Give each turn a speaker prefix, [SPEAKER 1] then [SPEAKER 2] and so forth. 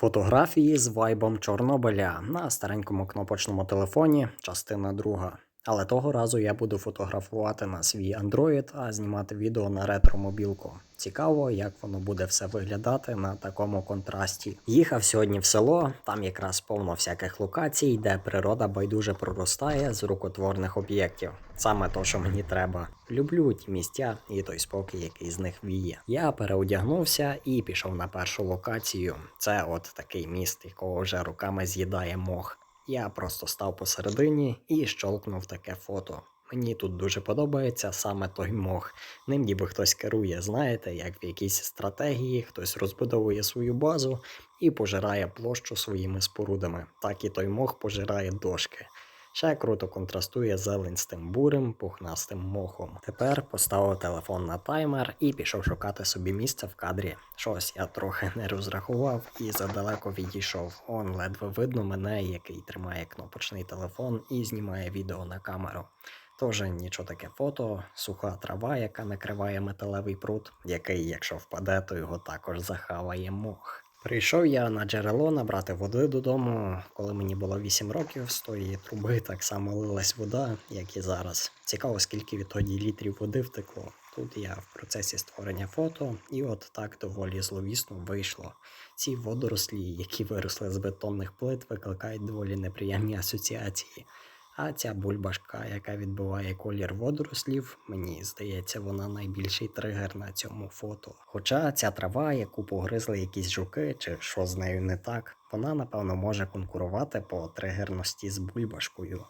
[SPEAKER 1] Фотографії з вайбом Чорнобиля на старенькому кнопочному телефоні, частина друга. Але того разу я буду фотографувати на свій Android, а знімати відео на ретро-мобілку. Цікаво, як воно буде все виглядати на такому контрасті. Їхав сьогодні в село, там якраз повно всяких локацій, де природа байдуже проростає з рукотворних об'єктів. Саме то, що мені треба. Люблю ті місця і той спокій, який з них віє. Я переодягнувся і пішов на першу локацію. Це от такий міст, якого вже руками з'їдає мох. Я просто став посередині і щолкнув таке фото. Мені тут дуже подобається саме той мох. Ним ніби хтось керує, знаєте, як в якійсь стратегії, хтось розбудовує свою базу і пожирає площу своїми спорудами. Так і той мох пожирає дошки. Ще круто контрастує зелень з тим бурим, пухнастим мохом. Тепер поставив телефон на таймер і пішов шукати собі місце в кадрі. Щось я трохи не розрахував і задалеко відійшов. Он ледве видно мене, який тримає кнопочний телефон і знімає відео на камеру. Тож нічого таке фото, суха трава, яка накриває металевий пруд, який, якщо впаде, то його також захаває мох. Прийшов я на джерело набрати води додому, коли мені було 8 років, з тої труби так само лилась вода, як і зараз. Цікаво, скільки відтоді літрів води втекло. Тут я в процесі створення фото, і от так доволі зловісно вийшло. Ці водорослі, які виросли з бетонних плит, викликають доволі неприємні асоціації. А ця бульбашка, яка відбиває колір водорослів, мені здається, вона найбільший тригер на цьому фото. Хоча ця трава, яку погризли якісь жуки, чи що з нею не так, вона напевно може конкурувати по тригерності з бульбашкою.